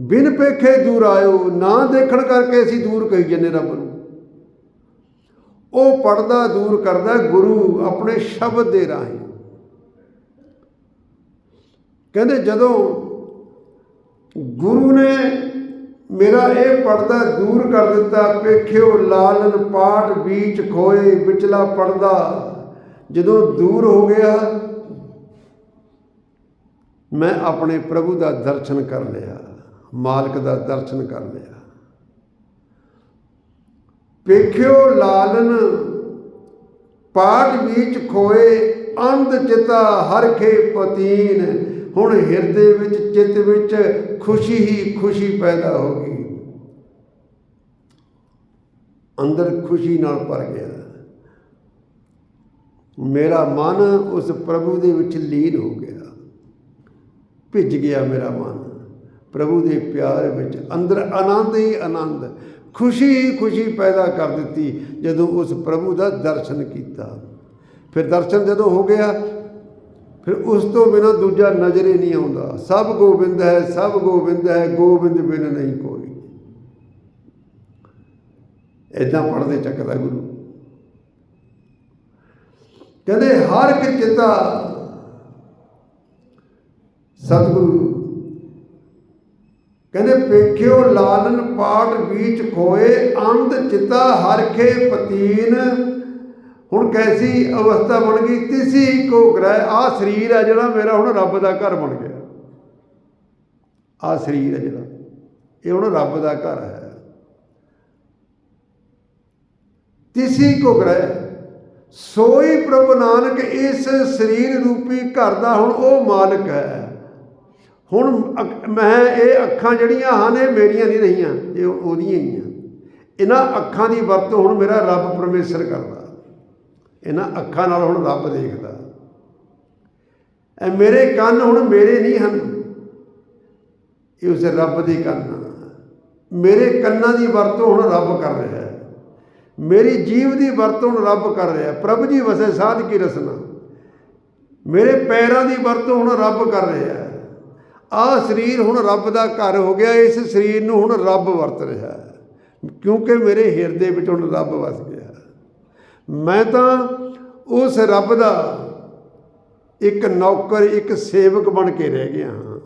ਬਿਨ ਪੇਖੇ ਦੂਰ ਆਇਓ, ਨਾ ਦੇਖਣ ਕਰਕੇ ਅਸੀਂ ਦੂਰ ਕਹੀ ਜੰਨੇ ਰੱਬ ਨੂੰ। ਉਹ ਪਰਦਾ ਦੂਰ ਕਰਦਾ, ਗੁਰੂ ਆਪਣੇ ਸ਼ਬਦ ਦੇ ਰਾਹੀਂ। ਕਹਿੰਦੇ, ਜਦੋਂ ਗੁਰੂ ਨੇ ਮੇਰਾ ਇਹ ਪਰਦਾ ਦੂਰ ਕਰ ਦਿੱਤਾ, ਪੇਖਿਓ ਲਾਲਨ ਪਾਠ ਵਿੱਚ ਖੋਏ, ਵਿਚਲਾ ਪਰਦਾ ਜਦੋਂ ਦੂਰ ਹੋ ਗਿਆ ਮੈਂ ਆਪਣੇ ਪ੍ਰਭੂ ਦਾ ਦਰਸ਼ਨ ਕਰ ਲਿਆ, ਮਾਲਕ ਦਾ ਦਰਸ਼ਨ ਕਰ ਲਿਆ। ਪੇਖਿਓ ਲਾਲਨ, ਪਾਠ ਵਿੱਚ ਖੋਏ ਅੰਧ ਚਿਤਾ ਹਰਖੇ ਪਤੀਨ, ਹੁਣ ਹਿਰਦੇ ਵਿੱਚ ਚਿੱਤ ਵਿੱਚ ਖੁਸ਼ੀ ਹੀ ਖੁਸ਼ੀ ਪੈਦਾ ਹੋ ਗਈ। ਅੰਦਰ ਖੁਸ਼ੀ ਨਾਲ ਭਰ ਗਿਆ। ਮੇਰਾ ਮਨ ਉਸ ਪ੍ਰਭੂ ਦੇ ਵਿੱਚ ਲੀਨ ਹੋ ਗਿਆ। ਭਿੱਜ ਗਿਆ ਮੇਰਾ ਮਨ। ਪ੍ਰਭੂ ਦੇ ਪਿਆਰ ਵਿੱਚ ਅੰਦਰ ਆਨੰਦ ਹੀ ਆਨੰਦ, ਖੁਸ਼ੀ ਹੀ ਖੁਸ਼ੀ ਪੈਦਾ ਕਰ ਦਿੱਤੀ ਜਦੋਂ ਉਸ ਪ੍ਰਭੂ ਦਾ ਦਰਸ਼ਨ ਕੀਤਾ। ਫਿਰ ਦਰਸ਼ਨ ਜਦੋਂ ਹੋ ਗਿਆ, ਫਿਰ ਉਸ ਤੋਂ ਬਿਨਾਂ ਦੂਜਾ ਨਜ਼ਰੇ ਨਹੀਂ ਆਉਂਦਾ। ਸਭ ਗੋਬਿੰਦ ਹੈ, ਸਭ ਗੋਬਿੰਦ ਹੈ, ਗੋਬਿੰਦ ਬਿਨ ਨਹੀਂ ਕੋਈ। ਇਦਾਂ ਪੜਦੇ ਚੱਕਦਾ ਗੁਰੂ। ਕਹਿੰਦੇ, ਹਰ ਇੱਕ ਚਿਤਾ ਸਤਿਗੁਰੂ। ਕਹਿੰਦੇ ਪੇਖਿਓ ਲਾਲਨ ਪਾਟ ਵਿੱਚ ਖੋਏ, ਅੰਧ ਚਿਤਾ ਹਰਖੇ ਪਤੀਨ। ਹੁਣ ਕੈਸੀ ਅਵਸਥਾ ਬਣ ਗਈ? ਤਿਸੀ ਕੋ ਗ੍ਰਹਿ। ਆ ਸਰੀਰ ਹੈ ਜਿਹੜਾ ਮੇਰਾ, ਹੁਣ ਰੱਬ ਦਾ ਘਰ ਬਣ ਗਿਆ। ਆ ਸਰੀਰ ਹੈ ਜਿਹੜਾ। ਇਹ ਹੁਣ ਰੱਬ ਦਾ ਘਰ ਹੈ। ਤਿਸੀ ਕੋ ਗ੍ਰਹਿ। ਸੋਈ ਪ੍ਰਭ ਨਾਨਕ ਇਸ ਸਰੀਰ ਰੂਪੀ ਘਰ ਦਾ ਹੁਣ ਉਹ ਮਾਲਕ ਹੈ। ਹੁਣ ਮੈਂ ਇਹ ਅੱਖਾਂ ਜਿਹੜੀਆਂ ਹਨ, ਇਹ ਮੇਰੀਆਂ ਨਹੀਂ ਰਹੀਆਂ, ਇਹ ਉਹਦੀਆਂ ਹੀ ਆ। ਇਹਨਾਂ ਅੱਖਾਂ ਦੀ ਵਰਤੋਂ ਹੁਣ ਮੇਰਾ ਰੱਬ ਪਰਮੇਸ਼ਰ ਕਰਦਾ। ਇਹਨਾਂ ਅੱਖਾਂ ਨਾਲ ਹੁਣ ਰੱਬ ਦੇਖਦਾ। ਐ ਮੇਰੇ ਕੰਨ ਹੁਣ ਮੇਰੇ ਨਹੀਂ ਹਨ। ਇਹ ਉਸ ਰੱਬ ਦੇ ਕੰਨ ਮੇਰੇ ਕੰਨਾਂ ਦੀ ਵਰਤੋਂ ਹੁਣ ਰੱਬ ਕਰ ਰਿਹਾ ਹੈ। ਮੇਰੀ ਜੀਵ ਦੀ ਵਰਤੋਂ ਹੁਣ ਰੱਬ ਕਰ ਰਿਹਾ ਹੈ। ਪ੍ਰਭੂ ਜੀ ਵਸੇ ਸਾਧ ਕੀ ਰਸਨਾ। ਮੇਰੇ ਪੈਰਾਂ ਦੀ ਵਰਤੋਂ ਹੁਣ ਰੱਬ ਕਰ ਰਿਹਾ ਹੈ। ਆਹ ਸਰੀਰ ਹੁਣ ਰੱਬ ਦਾ ਘਰ ਹੋ ਗਿਆ, ਇਸ ਸਰੀਰ ਨੂੰ ਹੁਣ ਰੱਬ ਵਰਤ ਰਿਹਾ ਕਿਉਂਕਿ ਮੇਰੇ ਹਿਰਦੇ ਵਿੱਚ ਹੁਣ ਰੱਬ ਵਸ ਗਿਆ ਮੈਂ ਤਾਂ ਉਸ ਰੱਬ ਦਾ ਇੱਕ ਨੌਕਰ, ਇੱਕ ਸੇਵਕ ਬਣ ਕੇ ਰਹਿ ਗਿਆ ਹਾਂ।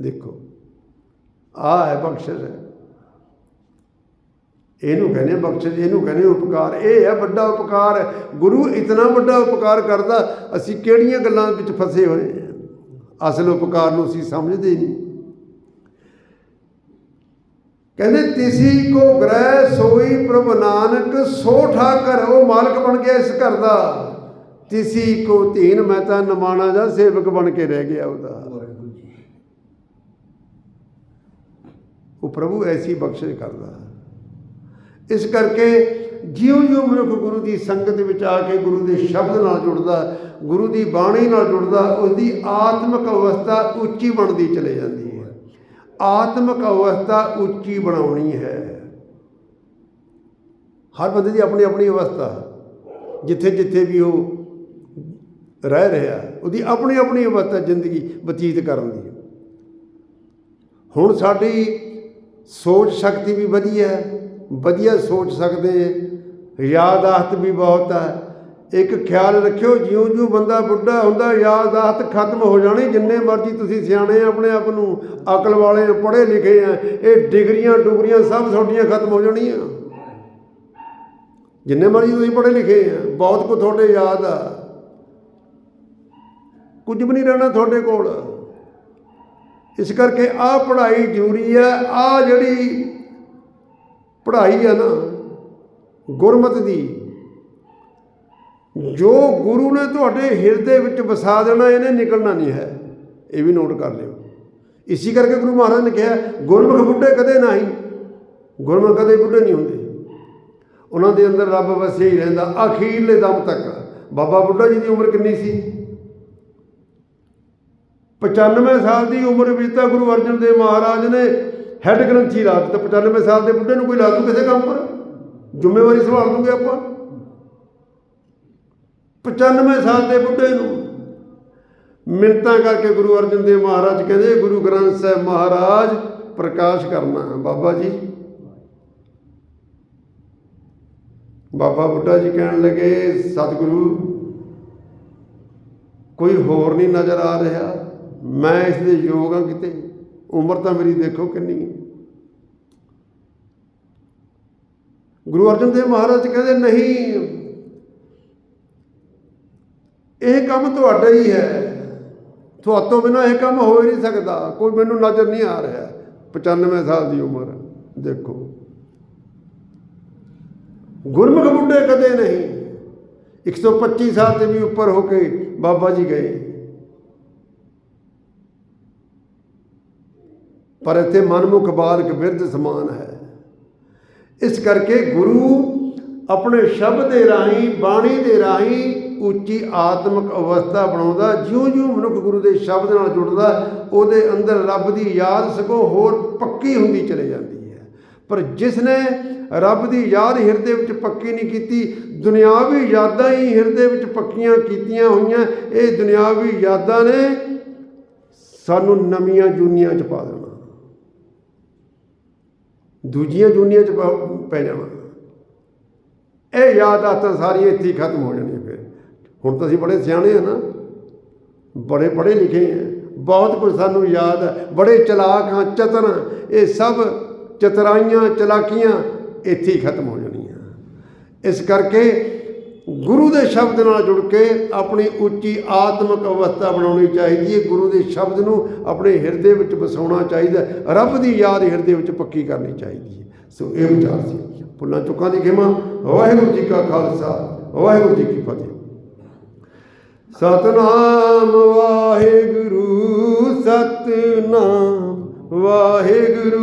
ਦੇਖੋ, ਆਹ ਹੈ ਬਖਸ਼ਿਸ਼। ਇਹਨੂੰ ਕਹਿੰਦੇ ਬਖਸ਼ਿਸ਼, ਇਹਨੂੰ ਕਹਿੰਦੇ ਉਪਕਾਰ। ਇਹ ਹੈ ਵੱਡਾ ਉਪਕਾਰ। ਗੁਰੂ ਇਤਨਾ ਵੱਡਾ ਉਪਕਾਰ ਕਰਦਾ, ਅਸੀਂ ਕਿਹੜੀਆਂ ਗੱਲਾਂ ਵਿੱਚ ਫਸੇ ਹੋਏ? ਅਸਲ ਉਪਕਾਰ ਨੂੰ ਅਸੀਂ ਸਮਝਦੇ ਨਹੀਂ। ਕਹਿੰਦੇ ਤਿਸੀ ਕੋ ਗ੍ਰਹਿ ਸੋਈ ਪ੍ਰਭ ਨਾਨਕ ਸੋ ਠਾਕਰ ਉਹ ਮਾਲਕ ਬਣ ਗਿਆ ਇਸ ਘਰ ਦਾ। ਤਿਸੀ ਕੋ ਧੀਨ ਮੈਂ ਤਾਂ ਨਮਾਣਾ ਜਾਂ ਸੇਵਕ ਬਣ ਕੇ ਰਹਿ ਗਿਆ ਉਹਦਾ। ਉਹ ਪ੍ਰਭੂ ਐਸੀ ਬਖਸ਼ਿਸ਼ ਕਰਦਾ। ਇਸ ਕਰਕੇ ਜਿਉਂ ਜਿਉਂ ਮਨੁੱਖ ਗੁਰੂ ਦੀ ਸੰਗਤ ਵਿੱਚ ਆ ਕੇ ਗੁਰੂ ਦੇ ਸ਼ਬਦ ਨਾਲ ਜੁੜਦਾ, ਗੁਰੂ ਦੀ ਬਾਣੀ ਨਾਲ ਜੁੜਦਾ ਉਸ ਦੀ ਆਤਮਿਕ ਅਵਸਥਾ ਉੱਚੀ ਬਣਦੀ ਚਲੇ ਜਾਂਦੀ ਹੈ। ਆਤਮਿਕ ਅਵਸਥਾ ਉੱਚੀ ਬਣਾਉਣੀ ਹੈ। ਹਰ ਬੰਦੇ ਦੀ ਆਪਣੀ ਆਪਣੀ ਅਵਸਥਾ ਜਿੱਥੇ ਜਿੱਥੇ ਵੀ ਉਹ ਰਹਿ ਰਿਹਾ, ਉਹਦੀ ਆਪਣੀ ਆਪਣੀ ਅਵਸਥਾ ਜ਼ਿੰਦਗੀ ਬਤੀਤ ਕਰਨ ਦੀ। ਹੁਣ ਸਾਡੀ ਸੋਚ ਸ਼ਕਤੀ ਵੀ ਵਧੀਆ ਹੈ, ਵਧੀਆ ਸੋਚ ਸਕਦੇ ਹਾਂ ਯਾਦਾਸ਼ਤ ਵੀ ਬਹੁਤ ਹੈ। ਇੱਕ ਖਿਆਲ ਰੱਖਿਓ ਜਿਉਂ-ਜਿਉਂ ਬੰਦਾ ਬੁੱਢਾ ਹੁੰਦਾ ਯਾਦਾਸ਼ਤ ਖਤਮ ਹੋ ਜਾਣੀ। ਜਿੰਨੇ ਮਰਜ਼ੀ ਤੁਸੀਂ ਸਿਆਣੇ ਆ ਆਪਣੇ ਆਪ ਨੂੰ ਅਕਲ ਵਾਲੇ ਆ, ਪੜ੍ਹੇ ਲਿਖੇ ਆ ਇਹ ਡਿਗਰੀਆਂ ਡੁਗਰੀਆਂ ਸਭ ਤੁਹਾਡੀਆਂ ਖਤਮ ਹੋ ਜਾਣੀਆਂ। ਜਿੰਨੇ ਮਰਜ਼ੀ ਤੁਸੀਂ ਪੜ੍ਹੇ ਲਿਖੇ ਆ ਬਹੁਤ ਕੁ ਤੁਹਾਡੇ ਯਾਦ ਆ। ਕੁਝ ਵੀ ਨਹੀਂ ਰਹਿਣਾ ਤੁਹਾਡੇ ਕੋਲ। ਇਸ ਕਰਕੇ ਆਹ ਪੜ੍ਹਾਈ ਜ਼ਰੂਰੀ ਹੈ। ਆਹ ਜਿਹੜੀ ਪੜ੍ਹਾਈ ਹੈ ਨਾ ਗੁਰਮਤ ਦੀ। ਜੋ ਗੁਰੂ ਨੇ ਤੁਹਾਡੇ ਹਿਰਦੇ ਵਿੱਚ ਵਸਾ ਦੇਣਾ, ਇਹਨੇ ਨਿਕਲਣਾ ਨਹੀਂ ਹੈ। ਇਹ ਵੀ ਨੋਟ ਕਰ ਲਿਓ। ਇਸੇ ਕਰਕੇ ਗੁਰੂ ਮਹਾਰਾਜ ਨੇ ਕਿਹਾ, ਗੁਰਮੁਖ ਬੁੱਢੇ ਕਦੇ ਨਹੀਂ। ਗੁਰਮੁਖ ਕਦੇ ਬੁੱਢੇ ਨਹੀਂ ਹੁੰਦੇ। ਉਹਨਾਂ ਦੇ ਅੰਦਰ ਰੱਬ ਵਸਿਆ ਹੀ ਰਹਿੰਦਾ, ਅਖੀਰਲੇ ਦਮ ਤੱਕ। ਬਾਬਾ ਬੁੱਢਾ ਜੀ ਦੀ ਉਮਰ ਕਿੰਨੀ ਸੀ? 95 ਸਾਲ ਦੀ ਉਮਰ ਵਿੱਚ ਤਾਂ ਗੁਰੂ ਅਰਜਨ ਦੇਵ ਮਹਾਰਾਜ ਨੇ ਹੈੱਡ ਗ੍ਰੰਥੀ ਲਾ ਦਿੱਤਾ 95 ਸਾਲ ਦੇ ਬੁੱਢੇ ਨੂੰ ਕੋਈ ਲਾ ਦੂ ਕਿਸੇ ਕੰਮ ਪਰ? ਜ਼ਿੰਮੇਵਾਰੀ ਸੰਭਾਲ ਦੂਗੇ ਆਪਾਂ। 95 ਸਾਲ ਦੇ ਬੁੱਢੇ ਨੂੰ ਮਿੰਤਾਂ ਕਰਕੇ ਗੁਰੂ ਅਰਜਨ ਦੇਵ ਮਹਾਰਾਜ ਕਹਿੰਦੇ, ਗੁਰੂ ਗ੍ਰੰਥ ਸਾਹਿਬ ਮਹਾਰਾਜ ਪ੍ਰਕਾਸ਼ ਕਰਨਾ ਬਾਬਾ ਜੀ। ਬਾਬਾ ਬੁੱਢਾ ਜੀ ਕਹਿਣ ਲੱਗੇ, ਸਤਿਗੁਰੂ, ਕੋਈ ਹੋਰ ਨਹੀਂ ਨਜ਼ਰ ਆ ਰਿਹਾ। ਮੈਂ ਇਸ ਦੇ ਯੋਗ ਹਾਂ ਕਿਤੇ। ਉਮਰ ਤਾਂ ਮੇਰੀ ਦੇਖੋ ਕਿੰਨੀ ਹੈ। ਗੁਰੂ ਅਰਜਨ ਦੇਵ ਮਹਾਰਾਜ ਕਹਿੰਦੇ, ਨਹੀਂ, ਇਹ ਕੰਮ ਤੁਹਾਡਾ ਹੀ ਹੈ। ਤੁਹਾਤੋਂ ਬਿਨਾਂ ਇਹ ਕੰਮ ਹੋ ਹੀ ਨਹੀਂ ਸਕਦਾ। ਕੋਈ ਮੈਨੂੰ ਨਜ਼ਰ ਨਹੀਂ ਆ ਰਿਹਾ। 95 ਸਾਲ ਦੀ ਉਮਰ, ਦੇਖੋ। ਗੁਰਮੁਖ ਬੁੱਢੇ ਕਦੇ ਨਹੀਂ। 125 ਸਾਲ ਤੇ ਵੀ ਉੱਪਰ ਹੋ ਕੇ ਬਾਬਾ ਜੀ ਗਏ। ਪਰ ਇੱਥੇ ਮਨਮੁਖ ਬਾਲਕ ਬਿਰਧ ਸਮਾਨ ਹੈ। ਇਸ ਕਰਕੇ ਗੁਰੂ ਆਪਣੇ ਸ਼ਬਦ ਦੇ ਰਾਹੀਂ, ਬਾਣੀ ਦੇ ਰਾਹੀਂ ਉੱਚੀ ਆਤਮਿਕ ਅਵਸਥਾ ਬਣਾਉਂਦਾ, ਜਿਉਂ-ਜਿਉਂ ਮਨੁੱਖ ਗੁਰੂ ਦੇ ਸ਼ਬਦ ਨਾਲ ਜੁੜਦਾ, ਉਹਦੇ ਅੰਦਰ ਰੱਬ ਦੀ ਯਾਦ ਸਗੋਂ ਹੋਰ ਪੱਕੀ ਹੁੰਦੀ ਚਲੇ ਜਾਂਦੀ ਹੈ। ਪਰ ਜਿਸ ਨੇ ਰੱਬ ਦੀ ਯਾਦ ਹਿਰਦੇ ਵਿੱਚ ਪੱਕੀ ਨਹੀਂ ਕੀਤੀ, ਦੁਨਿਆਵੀ ਯਾਦਾਂ ਹੀ ਹਿਰਦੇ ਵਿੱਚ ਪੱਕੀਆਂ ਕੀਤੀਆਂ ਹੋਈਆਂ, ਇਹ ਦੁਨਿਆਵੀ ਯਾਦਾਂ ਨੇ ਸਾਨੂੰ ਨਵੀਆਂ ਜੂਨੀਆਂ ਚ ਪਾ ਦੇਣਾ ਦੂਜੀਆਂ ਜੂਨੀਆਂ ਚ ਪੈ ਜਾਣਾ। ਇਹ ਯਾਦਾਂ ਸਾਰੀਆਂ ਇੱਥੇ ਹੀ ਖਤਮ ਹੋ ਜਾਣੀਆਂ ਫਿਰ। ਹੁਣ ਤਾਂ ਅਸੀਂ ਬੜੇ ਸਿਆਣੇ ਆ ਨਾ। ਬੜੇ ਪੜ੍ਹੇ ਲਿਖੇ ਆ। ਬਹੁਤ ਕੁਝ ਸਾਨੂੰ ਯਾਦ ਹੈ ਬੜੇ ਚਲਾਕ ਹਾਂ ਚਤਨ ਇਹ ਸਭ ਚਤਰਾਈਆਂ, ਚਲਾਕੀਆਂ ਇੱਥੇ ਹੀ ਖਤਮ ਹੋ ਜਾਣੀਆਂ। ਇਸ ਕਰਕੇ ਗੁਰੂ ਦੇ ਸ਼ਬਦ ਨਾਲ ਜੁੜ ਕੇ ਆਪਣੀ ਉੱਚੀ ਆਤਮਿਕ ਅਵਸਥਾ ਬਣਾਉਣੀ ਚਾਹੀਦੀ ਹੈ। ਗੁਰੂ ਦੇ ਸ਼ਬਦ ਨੂੰ ਆਪਣੇ ਹਿਰਦੇ ਵਿੱਚ ਵਸਾਉਣਾ ਚਾਹੀਦਾ ਰੱਬ ਦੀ ਯਾਦ ਹਿਰਦੇ ਵਿੱਚ ਪੱਕੀ ਕਰਨੀ ਚਾਹੀਦੀ ਹੈ। ਸੋ ਇਹ ਵਿਚਾਰ ਸੀ। ਭੁੱਲਾਂ ਚੁੱਕਾਂ ਦੀ ਖਿਮਾ। ਵਾਹਿਗੁਰੂ ਜੀ ਕਾ ਖਾਲਸਾ। ਵਾਹਿਗੁਰੂ ਜੀ ਕੀ ਫਤਿਹ। ਸਤਨਾਮ ਵਾਹਿਗੁਰੂ ਸਤਨਾਮ ਵਾਹਿਗੁਰੂ।